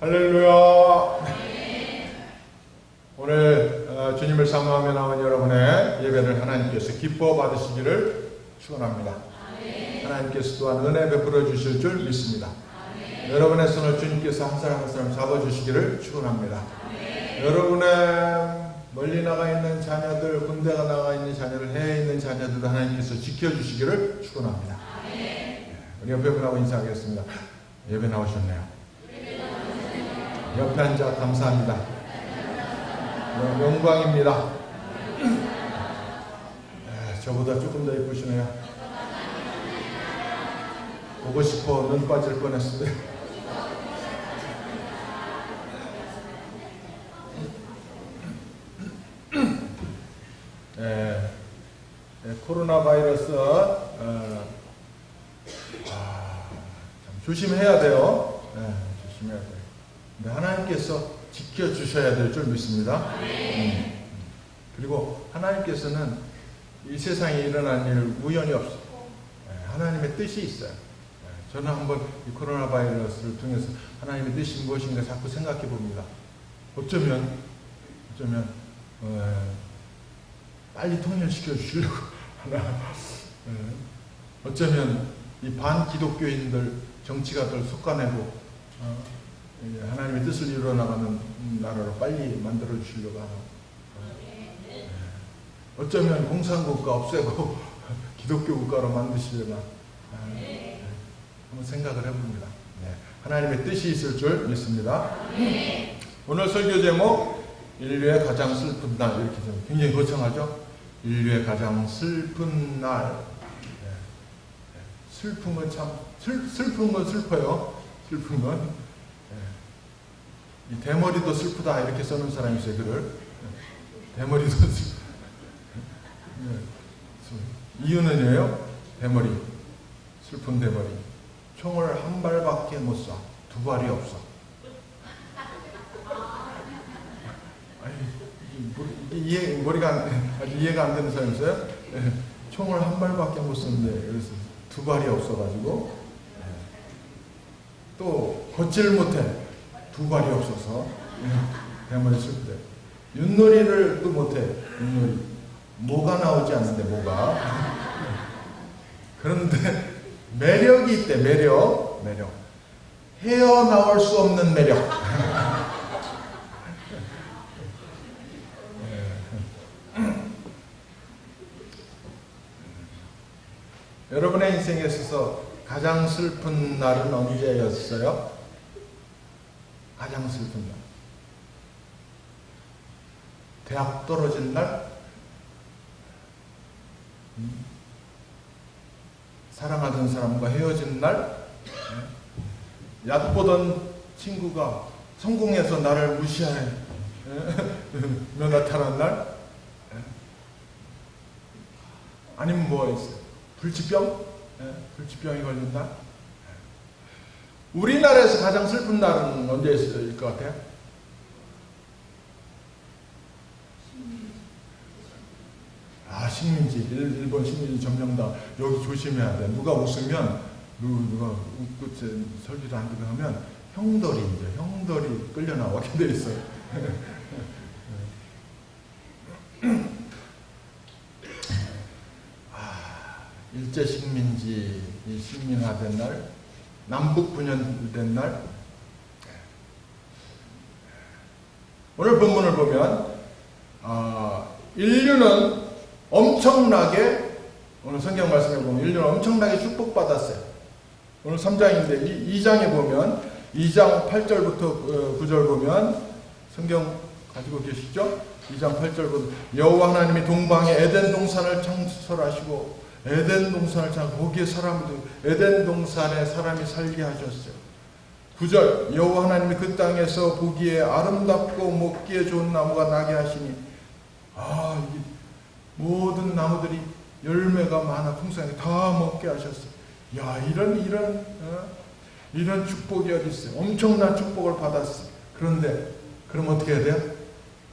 할렐루야. 오늘 어, 주님을 사모하며 나온 여러분의 예배를 하나님께서 기뻐 받으시기를 축원합니다. 하나님께서 또한 은혜 베풀어 주실 줄 믿습니다. 여러분의 손을 주님께서 한 사람 한 사람 잡아 주시기를 축원합니다. 여러분의 멀리 나가 있는 자녀들, 군대가 나가 있는 자녀들, 해외에 있는 자녀들도 하나님께서 지켜 주시기를 축원합니다. 우리 옆에 분하고 인사하겠습니다. 예배 나오셨네요. 옆에 앉아 감사합니다. 영- 영광입니다. 에, 저보다 조금 더 예쁘시네요. 보고 싶어 눈 빠질 뻔했어요. 코로나 바이러스 어, 아, 참 조심해야 돼요. 네, 조심해야 돼요. 근데 하나님께서 지켜주셔야 될 줄 믿습니다. 음. 그리고 하나님께서는 이 세상에 일어난 일 우연이 없어요. 네, 하나님의 뜻이 있어요. 네, 저는 한번 이 코로나 바이러스를 통해서 하나님의 뜻이 무엇인가 자꾸 생각해 봅니다. 어쩌면, 어쩌면, 어, 빨리 통일시켜 주시려고 하나. 네, 어쩌면 이 반기독교인들 정치가들 속아내고 어, 이 하나님의 뜻을 이루어 나가는 나라로 빨리 만들어 주시려고 하나. 예. 어쩌면 공산 국가 없애고 기독교 국가로 만드시려나 아, 예. 한번 생각을 해봅니다. 네. 하나님의 뜻이 있을 줄 믿습니다. 오늘 설교 제목 인류의 가장 슬픈 날 이렇게 좀 굉장히 거창하죠. 인류의 가장 슬픈 날. 예. 슬픔은 참 슬, 슬픈 건 슬퍼요. 슬픈 건 예. 이 대머리도 슬프다 이렇게 써놓은 사람이 있어요. 글을 예. 대머리도 슬. 예. 이유는요. 대머리 슬픈 대머리 총을 한 발밖에 못 쏴. 두 발이 없어. 이해, 머리가 안, 아직 이해가 안 되는 사람 있어요? 예. 총을 한 발밖에 못 쏘는데 그래서 두 발이 없어가지고 예. 또 걷지를 못해 두 발이 없어서 예. 대머리 슬프대 윷놀이를 또 못해 윷놀이. 뭐가 나오지 않는데 뭐가? 그런데 매력이 있대 매력. 매력. 헤어나올 수 없는 매력. 여러분의 인생에 있어서 가장 슬픈 날은 언제였어요? 가장 슬픈 날. 대학 떨어진 날? 음? 사랑하던 사람과 헤어진 날? 네? 얕보던 친구가 성공해서 나를 무시하네. 면허 탈한 날? 네? 아니면 뭐가 있어요? 불치병? 예, 불치병이 걸린 날? 예. 우리나라에서 가장 슬픈 날은 언제일 것 같아요? 아, 식민지. 일- 일본 식민지 점령당. 여기 조심해야 돼. 누가 웃으면, 누, 누가 웃고 제 설교도 안 듣고 하면 형들이 이제, 형들이 끌려 나오게 돼 있어요. 일제 식민지 이 식민화된 날, 남북 분열된 날. 오늘 본문을 보면 아, 인류는 엄청나게 오늘 성경 말씀에 보면 인류는 엄청나게 축복받았어요. 오늘 3장인데 이 2장에 보면 2장 8절부터 9절 보면 성경 가지고 계시죠? 2장 8절부터 여호와 하나님이 동방에 에덴 동산을 창설하시고 에덴 동산을 창 거기에 사람들 에덴 동산에 사람이 살게 하셨어요. 9절 여호와 하나님이 그 땅에서 보기에 아름답고 먹기에 좋은 나무가 나게 하시니 아 이게 모든 나무들이 열매가 많아 풍성하게 다 먹게 하셨어요. 야 이런 이런 어? 이런 축복이 어디 있어요? 엄청난 축복을 받았어요. 그런데 그럼 어떻게 해야 돼요?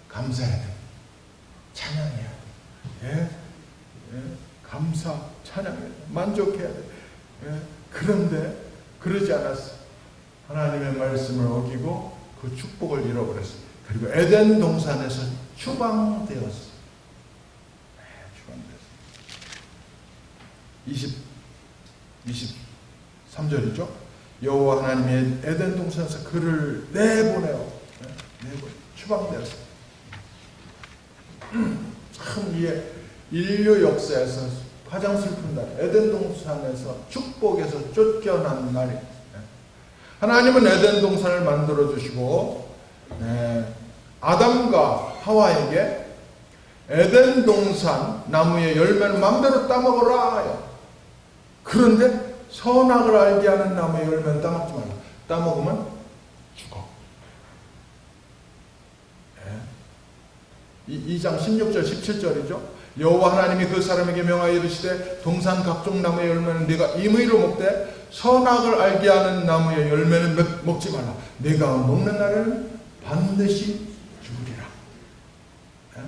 감사해야 돼. 찬양해야 돼. 예? 예? 감사, 찬양해야 돼. 만족해야 돼. 예? 그런데 그러지 않았어. 하나님의 말씀을 어기고 그 축복을 잃어버렸어요. 그리고 에덴 동산에서 추방되었어요. 네, 추방되었어요. 20, 23절이죠. 여호와 하나님의 에덴 동산에서 그를 내보내요. 네, 내보 추방되었어요. 참 이게 인류 역사에서 가장 슬픈 날, 에덴 동산에서 축복에서 쫓겨난 날이. 네. 하나님은 에덴 동산을 만들어 주시고 네, 아담과 하와에게 에덴 동산 나무의 열매를 마음대로 따먹어라. 그런데 선악을 알게 하는 나무의 열매는 따먹지 말라. 따먹으면 죽어. 네. 2장 16절 17절이죠. 여호와 하나님이 그 사람에게 명하여 이르시되 동산 각종 나무의 열매는 네가 임의로 먹되 선악을 알게 하는 나무의 열매는 먹- 먹지 말라. 네가 먹는 날에는 반드시 죽으리라. 예?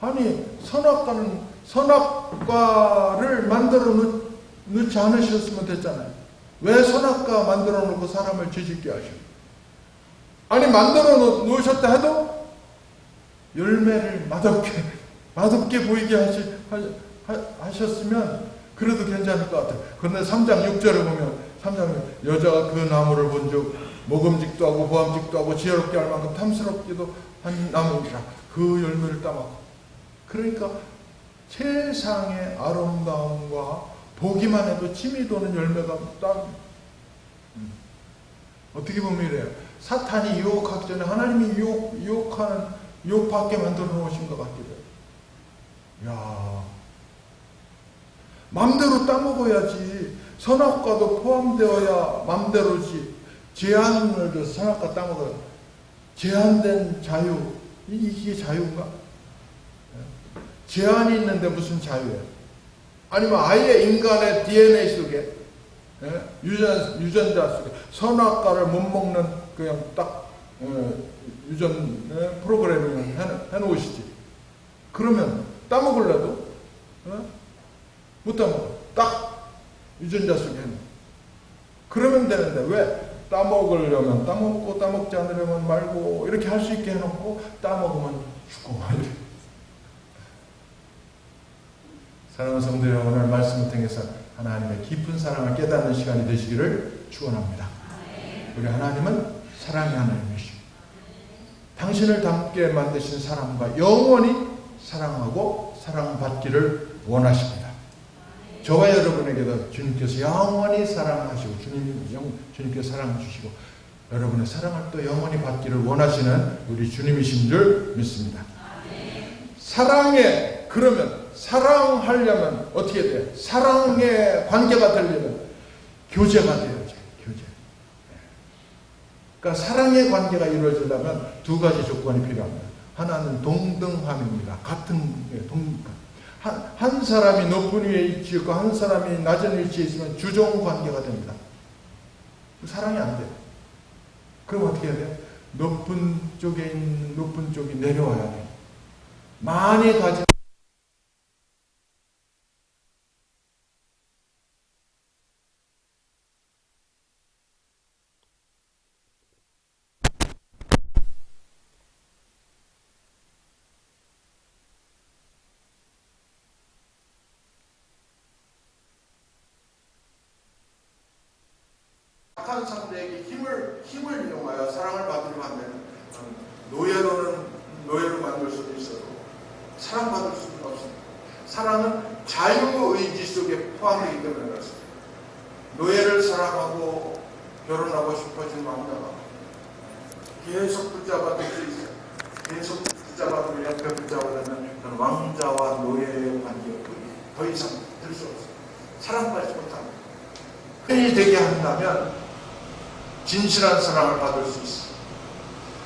아니 선악과는 선악과를 만들어 놓, 넣지 않으셨으면 됐잖아요. 왜 선악과 만들어 놓고 사람을 죄짓게 하셔? 아니 만들어 놓, 놓으셨다 해도 열매를 맛없게 맛없게 보이게 하시, 하, 하, 하셨으면 그래도 괜찮을 것 같아요. 그런데 3장 6절에 보면 3장 여자가 그 나무를 본즉 먹음직도 하고 보암직도 하고 지혜롭게 할 만큼 탐스럽기도 한 나무니라 그 열매를 따먹고 그러니까 세상의 아름다움과 보기만 해도 침이 도는 열매가 딱 음. 어떻게 보면 이래요. 사탄이 유혹하기 전에 하나님이 유혹, 유혹하는 유혹받게 만들어 놓으신 것 같기도. 야, 맘대로 따먹어야지. 선악과도 포함되어야 맘대로지. 제한을 줘서 선악과 따먹어요. 제한된 자유. 이- 이게 자유인가? 제한이 있는데 무슨 자유예요? 아니면 아예 인간의 DNA 속에 예? 유전, 유전자 속에 선악과를 못 먹는 그냥 딱 어, 유전 예, 프로그래밍을 해, 해놓으시지. 그러면 따먹을래도 어? 못 따먹어. 딱 유전자 속에 해놓 그러면 되는데 왜 따먹으려면 따먹고 따먹지 않으려면 말고 이렇게 할 수 있게 해놓고 따먹으면 죽고 말이야. 사랑하는 성도 여러분 오늘 말씀을 통해서 하나님의 깊은 사랑을 깨닫는 시간이 되시기를 축원합니다. 우리 하나님은 사랑의 하나님이시고 당신을 닮게 만드신 사람과 영원히 사랑하고 사랑받기를 원하십니다. 저와 여러분에게도 주님께서 영원히 사랑하시고 주님 영 주님께서 사랑해 주시고 여러분의 사랑을 또 영원히 받기를 원하시는 우리 주님이신 줄 믿습니다. 사랑에 그러면 사랑하려면 어떻게 돼? 사랑의 관계가 되려면 교제가 되어야죠. 교제. 그러니까 사랑의 관계가 이루어지려면 두 가지 조건이 필요합니다. 하나는 동등함입니다. 같은 예, 동등함. 한, 한 사람이 높은 위에 위치했고 한 사람이 낮은 위치에 있으면 주종 관계가 됩니다. 사랑이 안 돼요. 그럼 어떻게 해야 돼요? 높은 쪽에 있는 높은 쪽이 내려와야 돼요. 많이 가진 착한 상대에게 힘을 힘을 이용하여 사랑을 받으려 하면 노예로는 노예로 만들 수도 있어도 사랑받을 수는 없습니다. 사랑은 자유 의지 속에 포함되기 때문에 그렇습니다. 노예를 사랑하고 결혼하고 싶어진 왕자가 계속 붙잡아둘 수 있어요. 계속 붙잡아두면 옆에 붙잡아두면 그런 왕자와 노예의 관계가 더 이상 될 수 없어요. 사랑받지 못합니다. 흔히 되게 한다면 진실한 사랑을 받을 수 있어.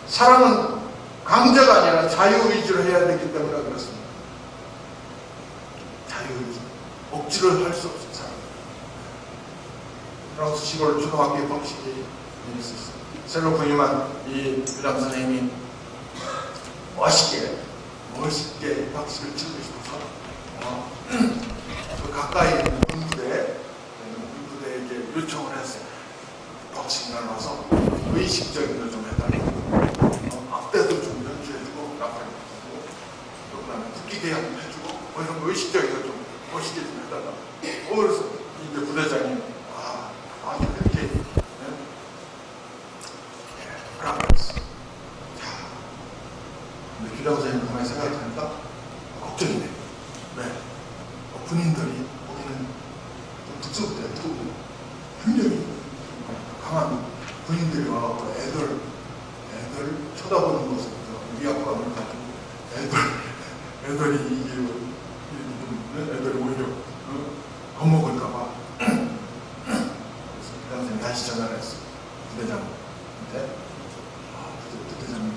사랑은 강제가 아니라 자유의지로 해야 되기 때문에 그렇습니다. 자유의지. 억지로 할 수 없어, 사랑. 프랑스 시골 초등학교에 방식이 있었어요. 새로 부임한 이 부장 선생님이 멋있게, 멋있게 박수를 치고 싶어서, 어, 그 가까이 있는 군부대, 군부대에 이제 요청을 했어요. 박수가 나서 의식적인 거좀 해달라. 어, 앞대도 좀 연주해주고, 나팔 주고, 또 그다음에 국기계 한번 해주고, 뭐 이런 거 의식적인 거좀 멋있게 좀 해달라. 어, 그래서 이제 부대장이 아, 아 이렇게 네? 하라고 했어. 자, 근데 규장 선생님 가만히 생각하니까 걱정이 돼. 왜? 어, 군인들이 보기는 좀 특수부대 특고 굉장히 강한 군인들이 와갖고 애들 애들 쳐다보는 모습부터 위압감을 가지고 애들 애들이 이게 좀 애들이 오히려 어? 겁먹을까봐 그래서 그 당시에 다시 전화를 했어 부대장한테 아 부대, 부대장님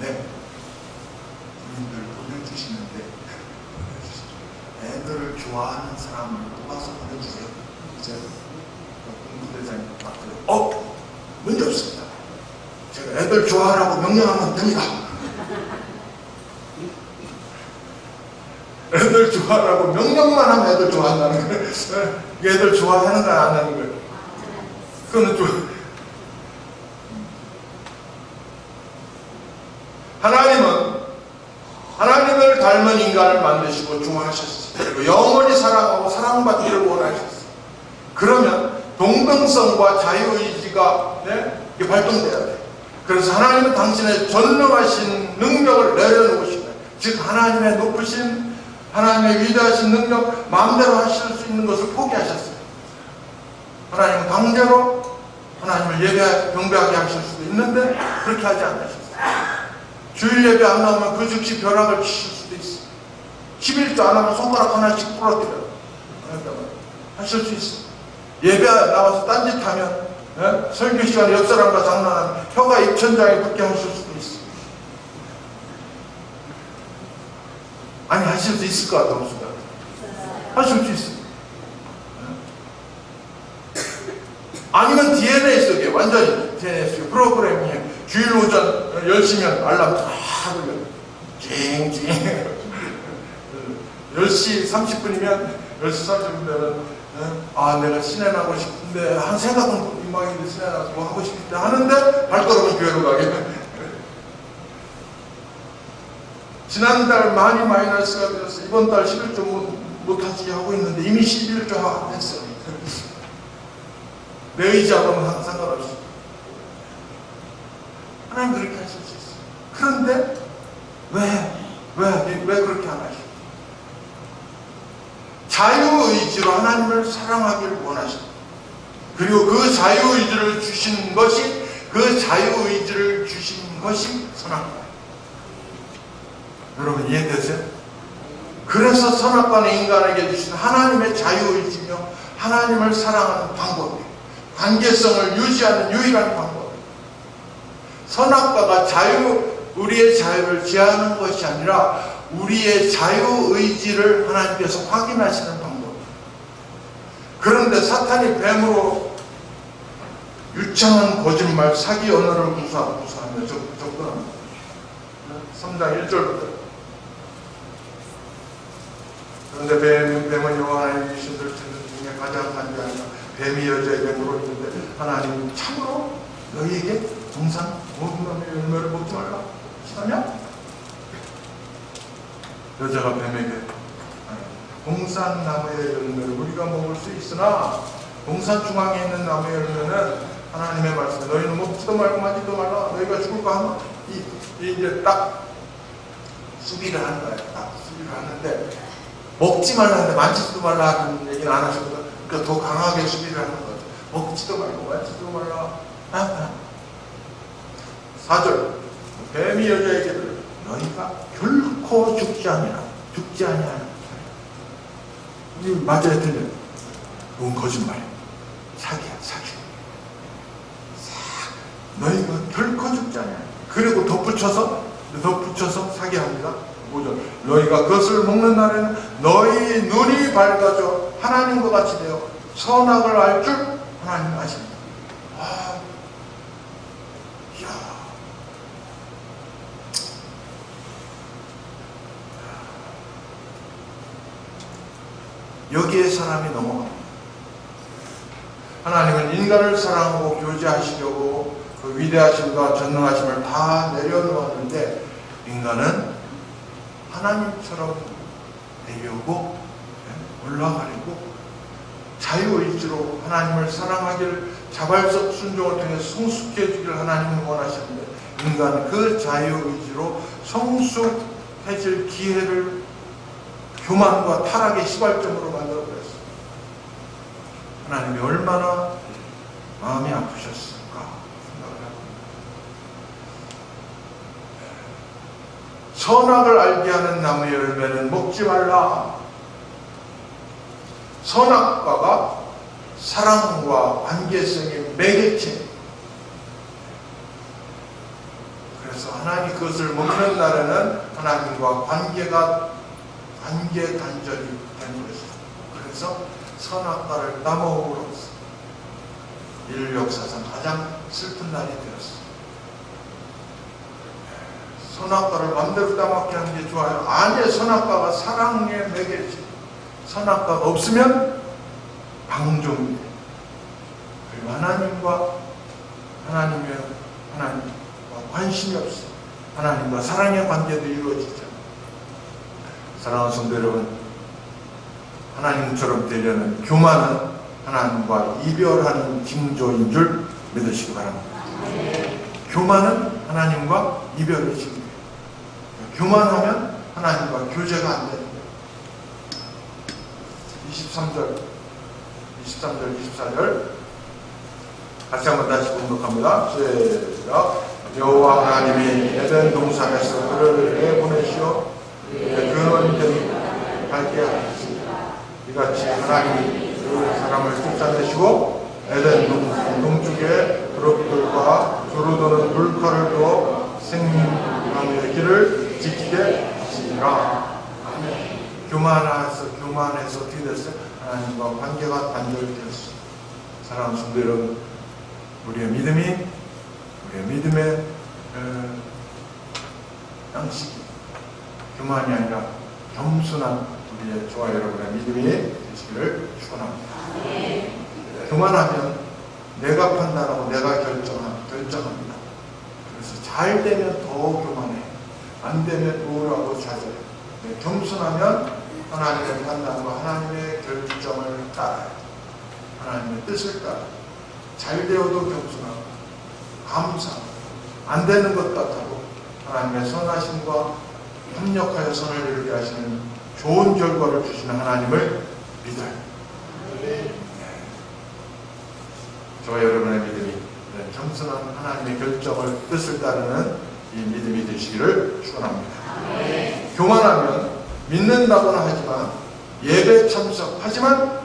네 군인들 보내주시는데 애들을 좋아하는 사람을 뽑아서 보내주세요 이제 군부대장이 딱 그래 어? 문제 없습니다 제가 애들 좋아하라고 명령하면 됩니다 애들 좋아하라고 명령만 하면 애들 좋아한다는 거예요 애들 좋아하는 건안 하는 거예요 그거는 좀 하나님은 하나님을 닮은 인간을 만드시고 중화하셨어요. 영원히 사랑하고 사랑받기를 원하셨어요. 그러면 동등성과 자유의지가 네? 발동돼야 돼요. 그래서 하나님은 당신의 전능하신 능력을 내려놓으신 거예요. 즉 하나님의 높으신 하나님의 위대하신 능력 마음대로 하실 수 있는 것을 포기하셨어요. 하나님은 강제로 하나님을 예배 경배하게 하실 수도 있는데 그렇게 하지 않으셨어요. 주일 예배 안 나오면 그 즉시 벼락을 치실 수도 있어. 11조 안 하면 손가락 하나씩 부러뜨려. 하실 수 있어. 예배 나와서 딴짓하면 예? 설교 시간에 옆 사람과 장난하면 혀가 입천장에 붙게 하실 수도 있어. 아니 하실 수 있을 것 같아 없을까? 하실 수 있어. 예? 아니면 DNA 속에 완전히 DNA 속에 프로그래밍에 주일 오전 10시면 알람 다 돌려. 징징. 10시 30분이면 10시 30분이면 아 내가 신에 나고 싶은데 한 생각은 이망인데 신에 나고 하고 싶은데 하는데 발걸음은 교회로 가게. 지난달 많이 마이너스가 되어서 이번 달 11조 못, 못하지 하고 있는데 이미 11조 하고 했어. 내 의지하고는 상관없이. 하나님 그렇게 하실 수 있어. 그런데 왜, 왜, 왜 그렇게 안 하시죠? 자유 의지로 하나님을 사랑하기를 원하십니다. 그리고 그 자유의지를 주신 것이, 그 자유의지를 주신 것이 선악과예요. 여러분 이해되세요? 그래서 선악과는 인간에게 주신 하나님의 자유의지며 하나님을 사랑하는 방법이에요. 관계성을 유지하는 유일한 방법. 선악과가 자유, 우리의 자유를 제하는 것이 아니라 우리의 자유의지를 하나님께서 확인하시는. 그런데 사탄이 뱀으로 유창한 거짓말, 사기 언어를 구사, 구사하며 접- 접근합니다. 3장 1절부터. 그런데 뱀, 뱀은 여호와 하나님 귀신들 중에 가장 간대하며 뱀이 여자에게 물었는데 하나님 참으로 너희에게 동산 모든 놈의 열매를 먹지 말라 하시다며 여자가 뱀에게 동산 나무의 열매를 우리가 먹을 수 있으나 동산 중앙에 있는 나무의 열매는 하나님의 말씀 너희는 먹지도 말고 마지도 말라. 너희가 죽을까 하면 이, 이 이제 딱 수비를 하는 거예요 딱 수비를 하는데 먹지 말라는데 만지지도 말라는 얘기는 안 하셨거든. 그러니까 더 강하게 수비를 하는 거죠 먹지도 말고 만지지도 말라. 아, 아. 4절. 뱀이 여자에게 너희가 결코 죽지 아니라 죽지 아니하는 이 맞아야 틀려 그건 거짓말이야 사기야 사기. 사- 너희가 결코 죽지 아니하는 그리고 덧붙여서 덧붙여서 사기합니다. 5절 너희가 그것을 먹는 날에는 너희 눈이 밝아져 하나님과 같이 되어 선악을 알 줄 하나님 아십니다. 아, 이야 여기에 사람이 넘어갑니다. 하나님은 인간을 사랑하고 교제하시려고 그 위대하심과 전능하심을 다 내려놓았는데 인간은 하나님처럼 내려오고 예, 올라가려고 자유의지로 하나님을 사랑하기를 자발적 순종을 통해 성숙해지기를 하나님은 원하셨는데 인간은 그 자유의지로 성숙해질 기회를 교만과 타락의 시발점으로 만들어버렸어요. 하나님이 얼마나 마음이 아프셨을까 생각을 해봅니다. 선악을 알게 하는 나무의 열매는 먹지 말라. 선악과가 사랑과 관계성의 매개체. 그래서 하나님이 그것을 먹는 날에는 하나님과 관계가 관계 단절이 된 것이죠. 그래서 선악과를 따먹음으로써 인류 역사상 가장 슬픈 날이 되었어요. 선악과를 마음대로 따먹게 하는 게 좋아요. 아니에요. 선악과가 사랑의 매개체. 선악과가 없으면 방종이. 그리고 하나님과 하나님의 하나님과 관심이 없어. 하나님과 사랑의 관계도 이루어지죠. 사랑하는 성도 여러분, 하나님처럼 되려는 교만은 하나님과 이별하는 징조인 줄 믿으시기 바랍니다. 교만은 하나님과 이별의 징조예요. 교만하면 하나님과 교제가 안 거예요. 23절, 23절, 24절 같이 한번 다시 공독합니다. 시작. 여호와 하나님이 에덴 동산에서 그를 내보내시어 그는 된 밝게 하셨습니다. 이같이 하나님이 그 사람을 쫓아내시고 에덴 동, 동쪽에 그룹들과 두루도는 물칼을 두어 생명의 길을 지키게 하시니라. 교만해서 교만해서 어떻게 됐어요? 하나님과 관계가 단절되었어요. 사랑하는 성도 여러분, 우리의 믿음이 우리의 믿음의 어, 양식이 교만이 아니라 겸손한 우리의 저와 여러분의 믿음이 되시기를 축원합니다. 교만하면 내가 판단하고 내가 결정하, 결정합니다. 그래서 잘 되면 더 교만해. 안 되면 우울하고 좌절해. 네, 겸손하면 하나님의 판단과 하나님의 결정을 따라요. 하나님의 뜻을 따라요. 잘 되어도 겸손하고 감사하고 안 되는 것 같아도 하나님의 선하심과 협력하여 선을 이루게 하시는 좋은 결과를 주시는 하나님을 믿어요. 네. 저와 여러분의 믿음이 네, 겸손한 하나님의 결정을 뜻을 따르는 이 믿음이 되시기를 축원합니다. 교만하면 믿는다고는 하지만 예배 참석 하지만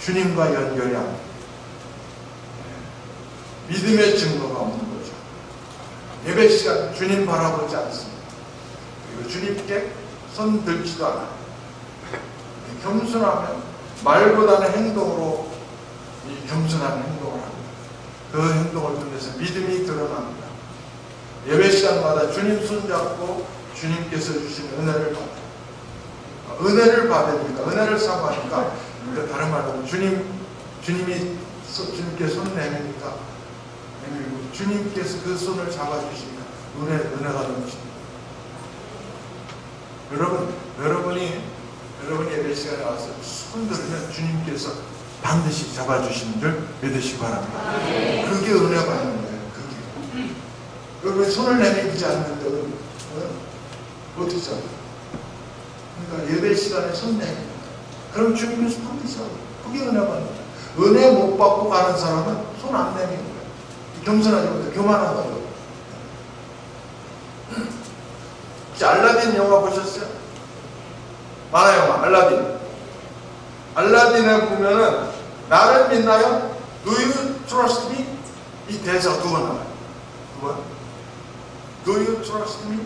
주님과 연결이 안. 네. 믿음의 증거가 없는 거죠. 예배 시간 주님 바라보지 않습니다. 주님께 손 들지도 않아요. 겸손하면 말보다는 행동으로 이 겸손한 행동을 합니다. 그 행동을 통해서 믿음이 드러납니다. 예배 시간마다 주님 손잡고 주님께서 주신 은혜를 받아요. 은혜를 받으니까, 은혜를 사모하니까, 그 다른 말로 주님, 주님이, 손- 주님께 손 내미니까, 주님께서 그 손을 잡아주시니까 은혜, 은혜가 넘칩니다. 여러분, 여러분이, 여러분이 예배 시간에 와서 손 들으면 주님께서 반드시 잡아주시는 줄 믿으시기 바랍니다. 그게 은혜 받는 거예요, 그게. 여러분 손을 내밀지 않는데, 어? 어떻게 잡아요? 그러니까 예배 시간에 손 내밀 그럼 주님께서 반드시 하고 그게 은혜 받는 거예요. 은혜 못 받고 가는 사람은 손안 거예요. 겸손하지 못해 교만하다고. 혹시 알라딘 영화 보셨어요? 만화 영화 알라딘. 알라딘에 보면은 나를 믿나요? Do you trust me? 이 대사 두 번 나와요. 두 번. Do you trust me?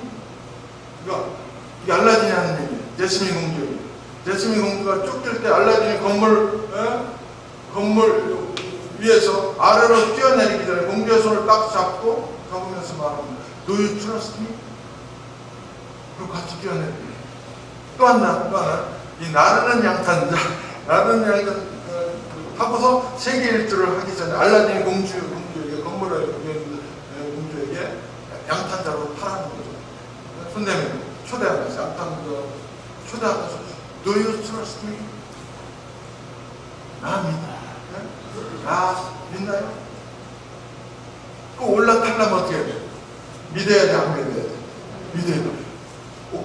이 알라딘이 하는 얘기예요. 제스민 공주. 제스민 공주가 쫓길 때 알라딘이 건물 에? 건물 위에서 아래로 뛰어내리기 전에 공주의 손을 딱 잡고 가보면서 말합니다. Do you trust me? 그리고 같이 뛰어내리기. 또 하나, 또 하나. 이 나르는 양탄자, 나르는 양탄 어, 하고서 세계 일주를 하기 전에 알라딘 공주, 공주, 이게 선물을 공주에게 양탄자로 팔아는 거죠. 손님이 초대하면서 양탄자 초대하면서 Do you trust me? 나 믿어. 네? 나 믿나요? 그 올라타려면 어떻게 해야 돼? 믿어야 돼, 안 믿어야 돼?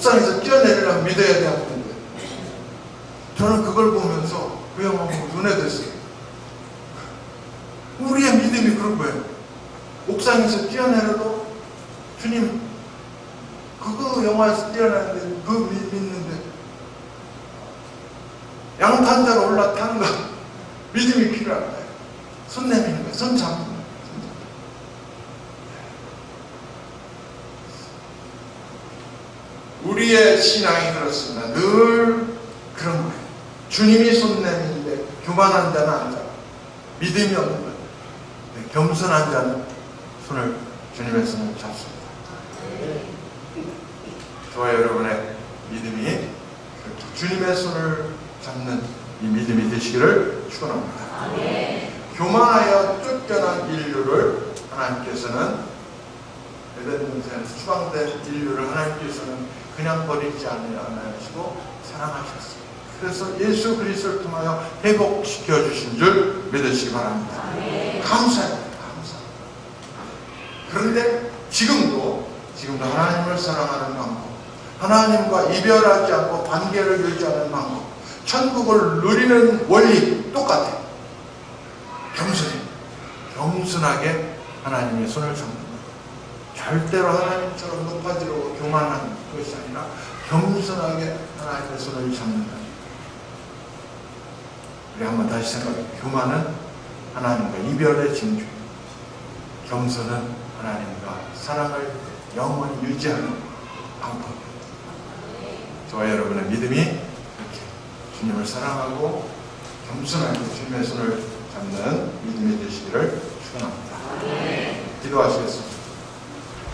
옥상에서 뛰어내리려면 믿어야 믿어야 돼? 저는 그걸 보면서 그 영화 보고 눈에 댔어요. 우리의 믿음이 그런 거예요. 옥상에서 뛰어내려도 주님 그거 영화에서 뛰어나는데 그 믿- 믿는데 양탄자로 올라타는 거 믿음이 필요한 거예요. 손 내미는 거예요. 손 잡는 거예요. 손 잡는 거예요. 우리의 신앙이 그렇습니다. 늘 그런 거예요. 주님이 손 내미는데 교만한 자는 안 잡아. 믿음이 없는 거예요. 네, 겸손한 자는 손을 주님의 손을 잡습니다. 저와 여러분의 믿음이 주님의 손을 잡는 이 믿음이 되시기를 축원합니다. 교만하여 쫓겨난 인류를 하나님께서는 에덴 동산에서 추방된 인류를 하나님께서는 그냥 버리지 않으시고 사랑하셨습니다. 그래서 예수 그리스도를 통하여 회복시켜 주신 줄 믿으시기 바랍니다. 감사합니다. 감사합니다. 그런데 지금도 지금도 하나님을 사랑하는 방법, 하나님과 이별하지 않고 관계를 유지 하는 방법, 천국을 누리는 원리 똑같아요. 겸손히, 겸손하게 하나님의 손을 잡는 것. 절대로 하나님처럼 높아지려고 교만한 것이 아니라 겸손하게 하나님의 손을 잡는 것. 우리 한번 다시 생각해. 교만은 하나님과 이별의 징조. 겸손은 하나님과 사랑을 영원히 유지하는 방법. 저와 여러분의 믿음이 이렇게 주님을 사랑하고 겸손하게 주님의 손을 잡는 믿음이 되시기를 축원합니다. 기도하시겠습니다.